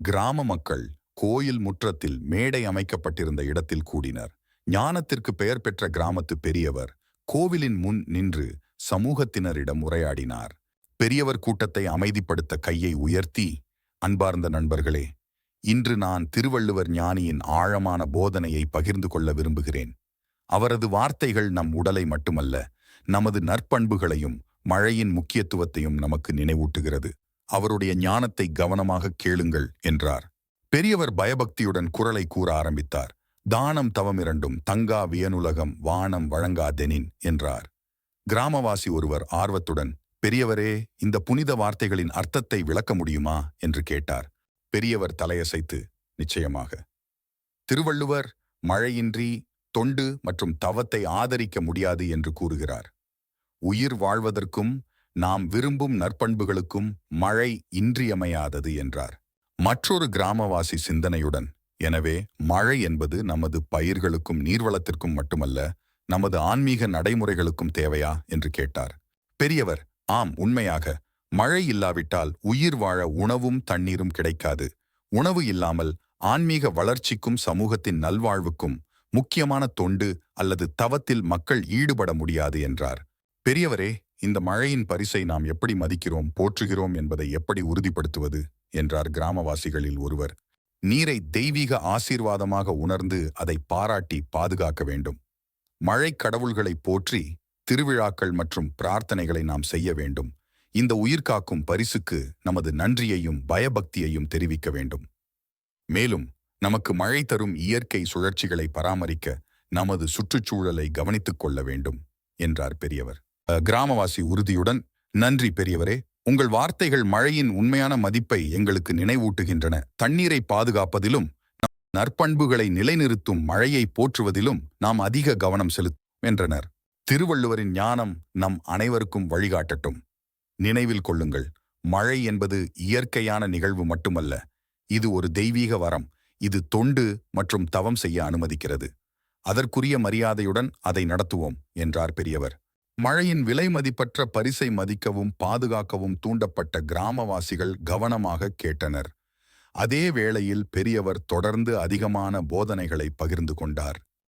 கிராம மக்கள் கோயில் முற்றத்தில் மேடை அமைக்கப்பட்டிருந்த இடத்தில் கூடினர். ஞானத்திற்கு பெயர் பெற்ற கிராமத்து பெரியவர் கோவிலின் முன் நின்று சமூகத்தினரிடம் உரையாடினார். பெரியவர் கூட்டத்தை அமைதிப்படுத்த கையை உயர்த்தி அன்பார்ந்த நண்பர்களே இன்று நான் திருவள்ளுவர் ஞானியின் ஆழமான போதனையை பகிர்ந்து கொள்ள விரும்புகிறேன். அவரது வார்த்தைகள் நம் உடலை மட்டுமல்ல நமது நற்பண்புகளையும் மழையின் முக்கியத்துவத்தையும் நமக்கு நினைவூட்டுகிறது. அவருடைய ஞானத்தை கவனமாக கேளுங்கள் என்றார். பெரியவர் பயபக்தியுடன் குரலை கூற ஆரம்பித்தார். தானம் தவம் இரண்டும் தங்கா வியனுலகம் வானம் வழங்காதெனின் என்றார். கிராமவாசி ஒருவர் ஆர்வத்துடன் பெரியவரே இந்த புனித வார்த்தைகளின் அர்த்தத்தை விளக்க முடியுமா? என்று கேட்டார். பெரியவர் தலையசைத்து நிச்சயமாக. திருவள்ளுவர் மழையின்றி தொண்டு மற்றும் தவத்தை ஆதரிக்க முடியாது என்று கூறுகிறார். உயிர் வாழ்வதற்கும் நாம் விரும்பும் நற்பண்புகளுக்கும் மழை இன்றியமையாதது என்றார். மற்றொரு கிராமவாசி சிந்தனையுடன் எனவே மழை என்பது நமது பயிர்களுக்கும் நீர்வளத்திற்கும் மட்டுமல்ல நமது ஆன்மீக நடைமுறைகளுக்கும் தேவையா? என்று கேட்டார். பெரியவர் ஆம் உண்மையாக. மழை இல்லாவிட்டால் உயிர் வாழ உணவும் தண்ணீரும் கிடைக்காது. உணவு இல்லாமல் ஆன்மீக வளர்ச்சிக்கும் சமூகத்தின் நல்வாழ்வுக்கும் முக்கியமான தொண்டு அல்லது தவத்தில் மக்கள் ஈடுபட முடியாது என்றார். பெரியவரே இந்த மழையின் பரிசை நாம் எப்படி மதிக்கிறோம் போற்றுகிறோம் என்பதை எப்படி உறுதிப்படுத்துவது? என்றார் கிராமவாசிகளில் ஒருவர். நீரை தெய்வீக ஆசீர்வாதமாக உணர்ந்து அதை பாராட்டி பாதுகாக்க வேண்டும். மழை கடவுள்களை போற்றி திருவிழாக்கள் மற்றும் பிரார்த்தனைகளை நாம் செய்ய வேண்டும். இந்த உயிர்காக்கும் பரிசுக்கு நமது நன்றியையும் பயபக்தியையும் தெரிவிக்க வேண்டும். மேலும் நமக்கு மழை தரும் இயற்கை சுழற்சிகளை பராமரிக்க நமது சுற்றுச்சூழலை கவனித்துக் கொள்ள வேண்டும் என்றார் பெரியவர். கிராமவாசி உறுதியுடன் நன்றி பெரியவரே உங்கள் வார்த்தைகள் மழையின் உண்மையான மதிப்பை எங்களுக்கு நினைவூட்டுகின்றன. தண்ணீரை பாதுகாப்பதிலும் நற்பண்புகளை நிலைநிறுத்தும் மழையை போற்றுவதிலும் நாம் அதிக கவனம் செலுத்தும் என்றனர். திருவள்ளுவரின் ஞானம் நம் அனைவருக்கும் வழிகாட்டட்டும். நினைவில் கொள்ளுங்கள் மழை என்பது இயற்கையான நிகழ்வு மட்டுமல்ல இது ஒரு தெய்வீக வரம் இது தொண்டு மற்றும் தவம் செய்ய அனுமதிக்கிறது. அதற்குரிய மரியாதையுடன் அதை நடத்துவோம் என்றார் பெரியவர். மழையின் விலை மதிப்பற்ற பரிசை மதிக்கவும் பாதுகாக்கவும் தூண்டப்பட்ட கிராமவாசிகள் கவனமாக கேட்டனர். அதே வேளையில் பெரியவர் தொடர்ந்து அதிகமான போதனைகளை பகிர்ந்து கொண்டார்.